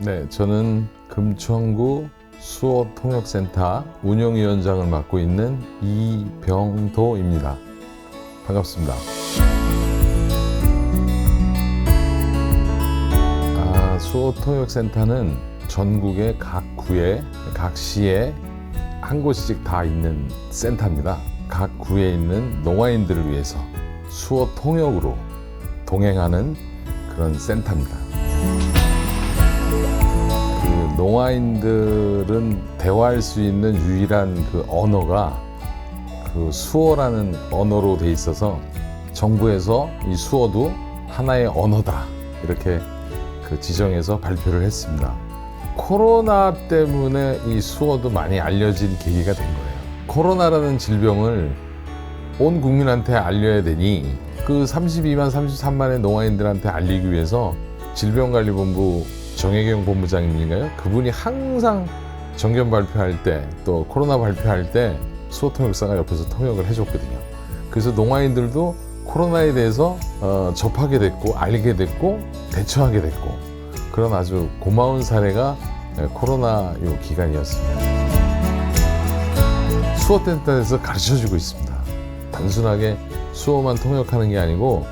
네, 저는 금천구 수어 통역센터 운영위원장을 맡고 있는 이병도입니다. 반갑습니다. 아, 수어 통역센터는 전국의 각 구에, 각 시에 한 곳씩 다 있는 센터입니다. 각 구에 있는 농아인들을 위해서 수어 통역으로 동행하는 그런 센터입니다. 그 농아인들은 대화할 수 있는 유일한 그 언어가 그 수어라는 언어로 돼 있어서 정부에서 이 수어도 하나의 언어다 이렇게 그 지정해서 발표를 했습니다. 코로나 때문에 이 수어도 많이 알려진 계기가 된 거예요. 코로나라는 질병을 온 국민한테 알려야 되니 그 32만 33만의 농아인들한테 알리기 위해서 질병관리본부 정혜경 본부장님인가요? 그분이 항상 정견 발표할 때 또 코로나 발표할 때 수어 통역사가 옆에서 통역을 해줬거든요. 그래서 농아인들도 코로나에 대해서 어, 접하게 됐고 알게 됐고 대처하게 됐고 그런 아주 고마운 사례가 예, 코로나 요 기간이었습니다. 수어 센터에서 가르쳐주고 있습니다. 단순하게 수어만 통역하는 게 아니고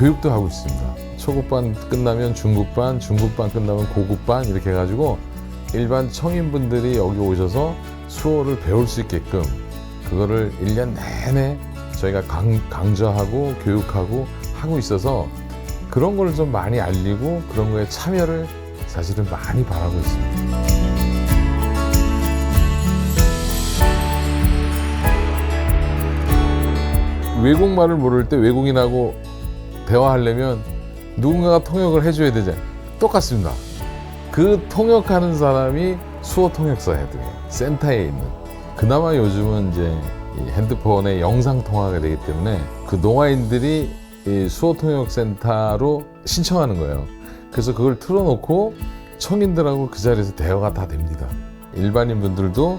교육도 하고 있습니다. 초급반 끝나면 중급반, 중급반 끝나면 고급반 이렇게 해가지고 일반 청인분들이 여기 오셔서 수어를 배울 수 있게끔 그거를 1년 내내 저희가 강, 강좌하고 교육하고 하고 있어서 그런 걸 좀 많이 알리고 그런 거에 참여를 사실은 많이 바라고 있습니다. 외국말을 모를 때 외국인하고 대화하려면 누군가가 통역을 해줘야 되잖아요. 똑같습니다. 그 통역하는 사람이 수어 통역사야 돼요. 센터에 있는. 그나마 요즘은 이제 이 핸드폰에 영상 통화가 되기 때문에 그 농아인들이 이 수어 통역 센터로 신청하는 거예요. 그래서 그걸 틀어놓고 청인들하고 그 자리에서 대화가 다 됩니다. 일반인 분들도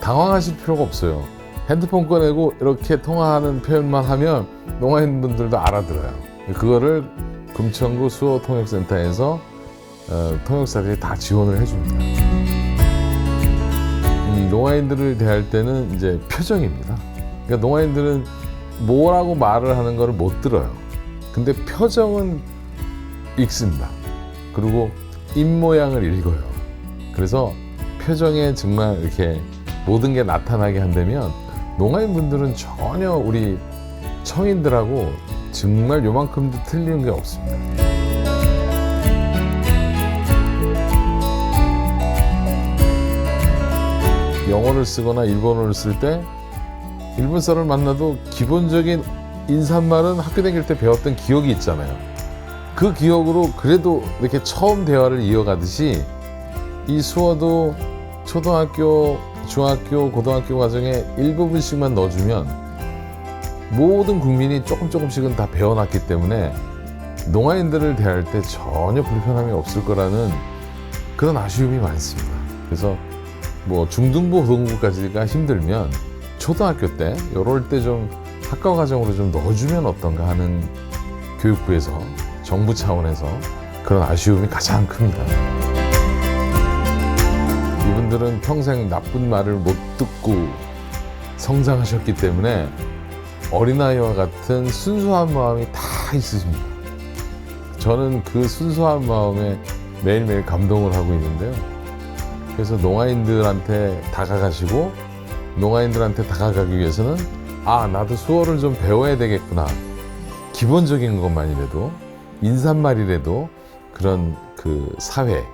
당황하실 필요가 없어요. 핸드폰 꺼내고 이렇게 통화하는 표현만 하면 농아인 분들도 알아들어요. 그거를 금천구 수어 통역센터에서 어, 통역사들이 다 지원을 해줍니다. 이 농아인들을 대할 때는 이제 표정입니다. 그러니까 농아인들은 뭐라고 말을 하는 거를 못 들어요. 근데 표정은 읽습니다. 그리고 입 모양을 읽어요. 그래서 표정에 정말 이렇게 모든 게 나타나게 한다면 농아인 분들은 전혀 우리 청인들하고 정말 요만큼도 틀리는 게 없습니다. 영어를 쓰거나 일본어를 쓸 때 일본 사람을 만나도 기본적인 인사말은 학교 다닐 때 배웠던 기억이 있잖아요. 그 기억으로 그래도 이렇게 처음 대화를 이어가듯이 이 수어도 초등학교, 중학교, 고등학교 과정에 일부분씩만 넣어주면 모든 국민이 조금 조금씩은 다 배워놨기 때문에 농아인들을 대할 때 전혀 불편함이 없을 거라는 그런 아쉬움이 많습니다. 그래서 뭐 중등부 고등부까지가 힘들면 초등학교 때 이럴 때 좀 학과 과정으로 좀 넣어주면 어떤가 하는 교육부에서 정부 차원에서 그런 아쉬움이 가장 큽니다. 이분들은 평생 나쁜 말을 못 듣고 성장하셨기 때문에 어린아이와 같은 순수한 마음이 다 있으십니다. 저는 그 순수한 마음에 매일매일 감동을 하고 있는데요. 그래서 농아인들한테 다가가시고 농아인들한테 다가가기 위해서는 아 나도 수어를 좀 배워야 되겠구나 기본적인 것만이라도 인사말이라도 그런 그 사회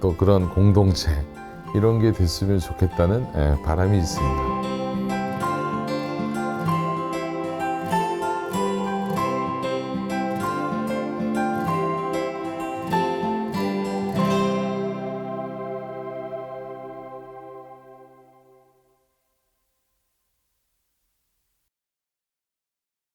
또 그런 공동체 이런 게 됐으면 좋겠다는 예, 바람이 있습니다.